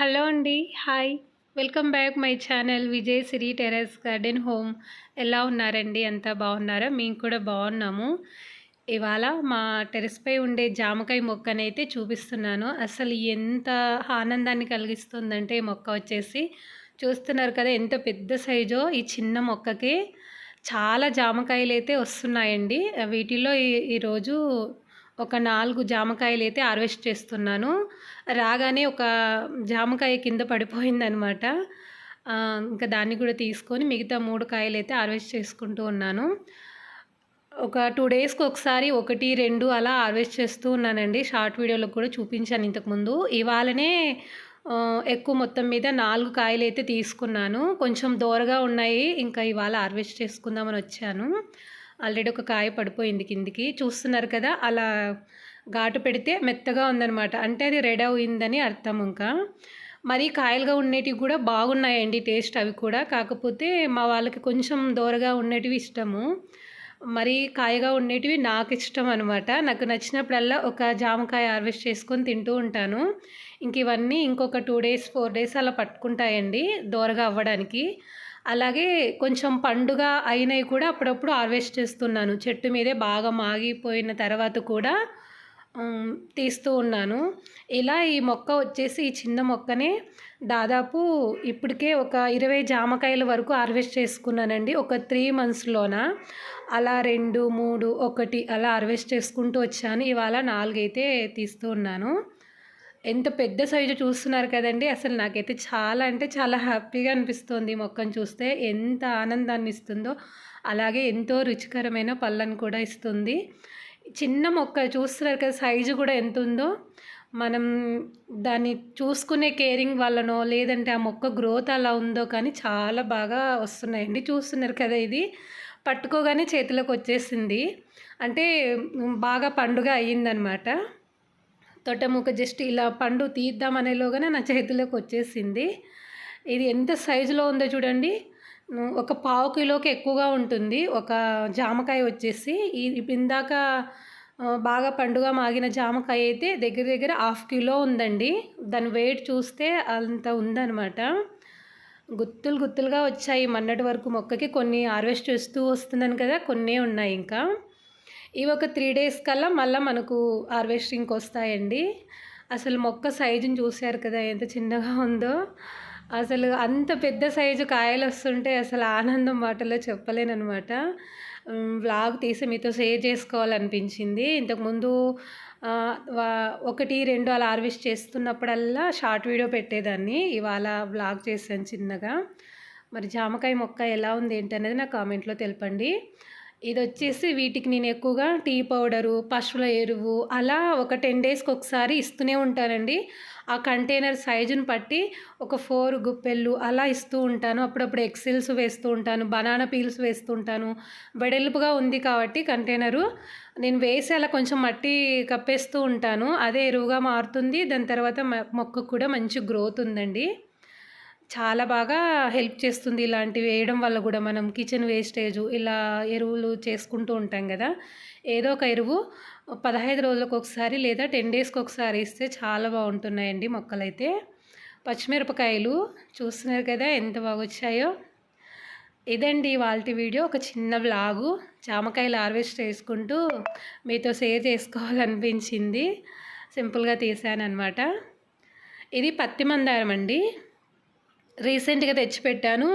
Hello అండి hi. Welcome back my channel Vijay Siri terrace garden home. ఎలా ఉన్నారండి? అంతా బాగున్నారా? మేము కూడా బాగున్నాము. ఇవాళ మా టెరెస్పై ఉండే జామకాయ మొక్కనైతే చూపిస్తున్నాను. అసలు ఎంత ఆనందాన్ని కలిగిస్తుందంటే ఈ మొక్క వచ్చేసి. చూస్తున్నారు కదా ఎంత పెద్ద సైజో ఈ చిన్న మొక్కకి. చాలా జామకాయలు అయితే వస్తున్నాయండి. వీటిలో ఈరోజు ఒక నాలుగు జామకాయలు అయితే హార్వెస్ట్ చేస్తున్నాను. రాగానే ఒక జామకాయ కింద పడిపోయిందనమాట ఇంకా దాన్ని కూడా తీసుకొని మిగతా మూడు కాయలు అయితే హార్వెస్ట్ చేసుకుంటూ ఉన్నాను. ఒక టూ డేస్కి ఒకసారి ఒకటి రెండు అలా హార్వెస్ట్ చేస్తూ ఉన్నానండి. షార్ట్ వీడియోలో కూడా చూపించాను ఇంతకుముందు. ఇవాళనే ఎక్కువ మొత్తం మీద నాలుగు కాయలు అయితే తీసుకున్నాను. కొంచెం దూరగా ఉన్నాయి. ఇంకా ఇవాళ హార్వెస్ట్ చేసుకుందామని వచ్చాను. ఆల్రెడీ ఒక కాయ పడిపోయింది కిందికి. చూస్తున్నారు కదా అలా ఘాటు పెడితే మెత్తగా ఉందనమాట అంటే అది రెడీ అయిందని అర్థం ఇంకా. మరి కాయలుగా ఉండేటివి కూడా బాగున్నాయండి టేస్ట్ అవి కూడా. కాకపోతే మా వాళ్ళకి కొంచెం దూరగా ఉండేటివి ఇష్టము. మరి కాయగా ఉండేటివి నాకు ఇష్టం అనమాట నాకు నచ్చినప్పుడల్లా ఒక జామకాయ హార్వెస్ట్ చేసుకొని తింటూ ఉంటాను. ఇంక ఇవన్నీ ఇంకొక టూ డేస్ ఫోర్ డేస్ అలా పట్టుకుంటాయండి దూరగా అవ్వడానికి. అలాగే కొంచెం పండుగ అయినవి కూడా అప్పుడప్పుడు హార్వెస్ట్ చేస్తున్నాను. చెట్టు మీదే బాగా మాగిపోయిన తర్వాత కూడా తీస్తూ ఉన్నాను. ఇలా ఈ మొక్క వచ్చేసి ఈ చిన్న మొక్కనే దాదాపు ఇప్పటికే ఒక ఇరవై జామకాయల వరకు హార్వెస్ట్ చేసుకున్నానండి. ఒక త్రీ మంత్స్లోన అలా రెండు మూడు ఒకటి అలా హార్వెస్ట్ చేసుకుంటూ వచ్చాను. ఇవాళ నాలుగైతే తీస్తూ ఉన్నాను. ఎంత పెద్ద సైజు చూస్తున్నారు కదండి. అసలు నాకైతే చాలా అంటే చాలా హ్యాపీగా అనిపిస్తుంది మొక్కను చూస్తే. ఎంత ఆనందాన్ని ఇస్తుందో అలాగే ఎంతో రుచికరమైన పళ్ళను కూడా ఇస్తుంది. చిన్న మొక్క చూస్తున్నారు కదా సైజు కూడా ఎంత ఉందో. మనం దాన్ని చూసుకునే కేరింగ్ వల్లనో లేదంటే ఆ మొక్క గ్రోత్ అలా ఉందో కానీ చాలా బాగా వస్తున్నాయండి. చూస్తున్నారు కదా ఇది. పట్టుకోగానే చేతిలోకి వచ్చేసింది. అంటే బాగా పండుగ అయ్యిందనమాట. తొట్టముక్క జస్ట్ ఇలా పండు తీద్దామనేలోగానే నా చేతిలోకి వచ్చేసింది. ఇది ఎంత సైజులో ఉందో చూడండి. ఒక పావు కిలోకి ఎక్కువగా ఉంటుంది. ఒక జామకాయ వచ్చేసి. ఇందాక బాగా పండుగ మాగిన జామకాయ అయితే దగ్గర దగ్గర హాఫ్ కిలో ఉందండి. దాని వెయిట్ చూస్తే అంత ఉందన్నమాట. గుత్తులు గుత్తులుగా వచ్చాయి. మొన్నటి వరకు మొక్కకి కొన్ని హార్వెస్ట్ చేస్తూ వస్తుందని కదా కొన్ని ఉన్నాయి ఇంకా. ఇవి ఒక త్రీ డేస్ కల్లా మళ్ళీ మనకు హార్వెస్టింగ్కి వస్తాయండి అసలు మొక్క సైజుని చూశారు కదా ఎంత చిన్నగా ఉందో. అసలు అంత పెద్ద సైజు కాయలు వస్తుంటే అసలు ఆనందం మాటలో చెప్పలేనమాట వ్లాగ్ తీసి మీతో షేర్ చేసుకోవాలనిపించింది. ఇంతకుముందు ఒకటి రెండు అలా హార్వెస్ట్ చేస్తున్నప్పుడల్లా షార్ట్ వీడియో పెట్టేదాన్ని. ఇవాళ వ్లాగ్ చేశాను చిన్నగా. మరి జామకాయ మొక్క ఎలా ఉంది ఏంటనేది నా కామెంట్లో తెలపండి. ఇది వచ్చేసి వీటికి నేను ఎక్కువగా టీ పౌడరు పశువుల ఎరువు అలా ఒక టెన్ డేస్కి ఒకసారి ఇస్తూనే ఉంటానండి. ఆ కంటైనర్ సైజుని బట్టి ఒక ఫోర్ గుప్పెళ్ళు అలా ఇస్తూ ఉంటాను. అప్పుడప్పుడు ఎక్సెల్స్ వేస్తూ ఉంటాను బనానా పీల్స్ వేస్తూ ఉంటాను. వెడల్పుగా ఉంది కాబట్టి కంటైనరు. నేను వేసి అలా కొంచెం మట్టి కప్పేస్తూ ఉంటాను. అదే ఎరువుగా మారుతుంది. దాని తర్వాత మొక్కకు కూడా మంచి గ్రోత్ ఉందండి. చాలా బాగా హెల్ప్ చేస్తుంది ఇలాంటివి వేయడం వల్ల కూడా మనం కిచెన్ వేస్టేజ్ ఇలా ఎరువులు చేసుకుంటూ ఉంటాం కదా. ఏదో ఒక ఎరువు పదహైదు రోజులకు ఒకసారి లేదా టెన్ డేస్కి ఒకసారి ఇస్తే చాలా బాగుంటున్నాయండి మొక్కలైతే. పచ్చిమిరపకాయలు చూస్తున్నారు కదా ఎంత బాగా వచ్చాయో ఇదండి వాళ్ళ వీడియో. ఒక చిన్న బ్లాగు జామకాయలు హార్వెస్ట్ చేసుకుంటూ మీతో షేర్ చేసుకోవాలనిపించింది. సింపుల్గా తీసాను అనమాట ఇది పత్తి మందారం అండి. రీసెంట్గా తెచ్చిపెట్టాను.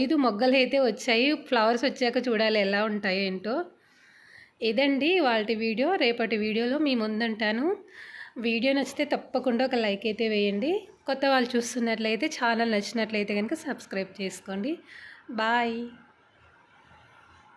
ఐదు మొగ్గలు అయితే వచ్చాయి. ఫ్లవర్స్ వచ్చాక చూడాలి ఎలా ఉంటాయో ఏంటో. ఇదండి వాళ్ళ వీడియో. రేపటి వీడియోలో మీ ముందుంటాను. వీడియో నచ్చితే తప్పకుండా ఒక లైక్ అయితే వేయండి. కొత్త వాళ్ళు చూస్తున్నట్లయితే ఛానల్ నచ్చినట్లయితే కనుక సబ్స్క్రైబ్ చేసుకోండి. బాయ్.